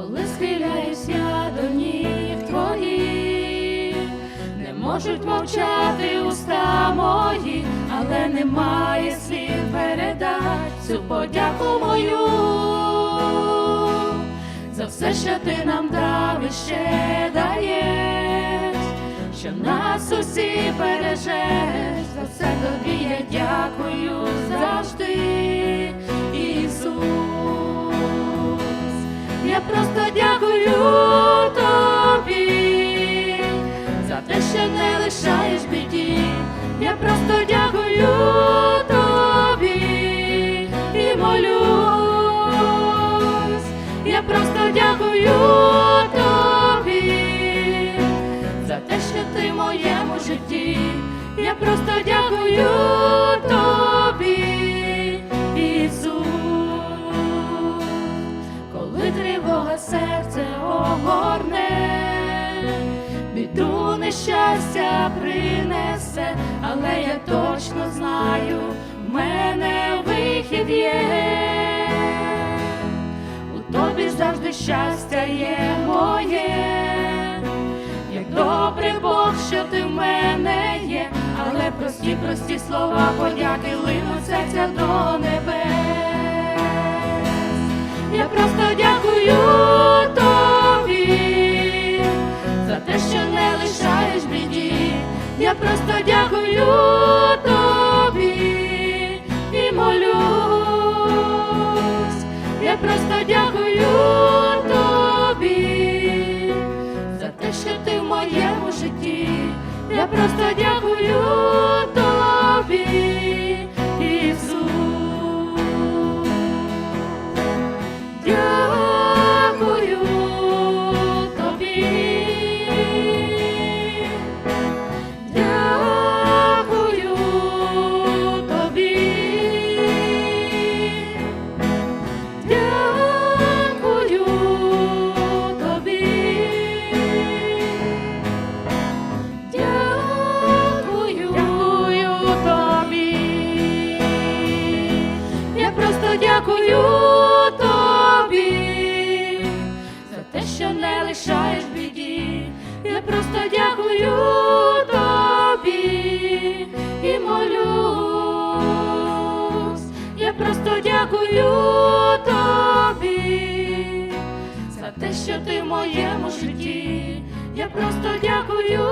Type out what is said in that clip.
коли схиляюсь я до ніг твоїх, не можуть мовчати уста мої, але немає слів передать цю подяку мою. За все, що ти нам дав і ще даєш, що нас усі Я просто дякую тобі за те, що не лишаєш біді. Я просто дякую тобі і молюсь. Я просто дякую тобі за те, що ти в моєму житті. Я просто дякую нещастя принесе, але я точно знаю, в мене вихід є, у тобі завжди щастя є моє, як добрий Бог, що ти в мене є, але прості, прості слова подяки линуть серця до небес. Я просто дякую Я просто дякую тобі і молюсь. Я просто дякую тобі за те, що ти в моєму житті. Я просто дякую дякую тобі за те, що не лишаєш біді. Я просто дякую тобі і молюсь. Я просто дякую тобі за те, що ти в моєму житті. Я просто дякую.